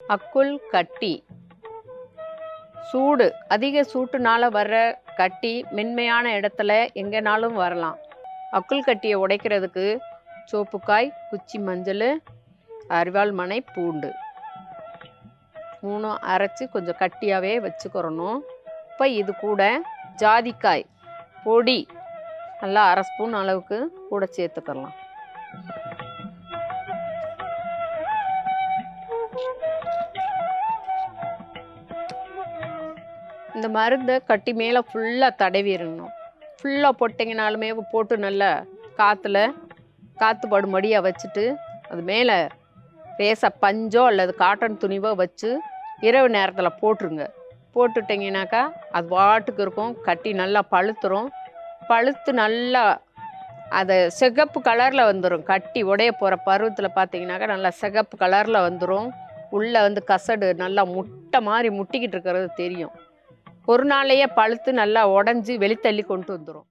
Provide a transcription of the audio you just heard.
அக்குள் கட்டி. சூடு. அதிக சூட்டுனால வர்ற கட்டி மென்மையான இடத்துல எங்கேனாலும் வரலாம். அக்குள் கட்டியை உடைக்கிறதுக்கு சோப்புக்காய் குச்சி மஞ்சள் அரிவாள் மனை பூண்டு. மூணும் அரைச்சி கொஞ்சம் கட்டியாகவே வச்சுக்கிறணும். இப்போ இது கூட ஜாதிக்காய் பொடி நல்லா அரை ஸ்பூன் அளவுக்கு கூட சேர்த்துக்கலாம் இந்த மருந்தை கட்டி மேலே ஃபுல்லாக தடவிடணும் ஃபுல்லாக போட்டிங்கனாலுமே போட்டு நல்லா காற்றுல காற்று படும்படியாக வச்சுட்டு அது மேலே லேசாக பஞ்சோ அல்லது காட்டன் துணிவோ வச்சு இரவு நேரத்தில் போட்டுருங்க. போட்டுட்டிங்கனாக்கா அது வாட்டுக்கு இருக்கும் கட்டி நல்லா பழுத்துரும். பழுத்து நல்லா அதை சிகப்பு கலரில் வந்துடும் கட்டி உடைய போகிற பருவத்தில் பார்த்தீங்கன்னாக்கா நல்லா சிகப்பு கலரில் வந்துடும் உள்ளே வந்து கசடு நல்லா முட்டை மாதிரி முட்டிக்கிட்டு இருக்கிறது தெரியும். ஒரு நாளையே பழுத்து நல்லா உடஞ்சி வெளித்தள்ளி கொண்டு வந்துடும்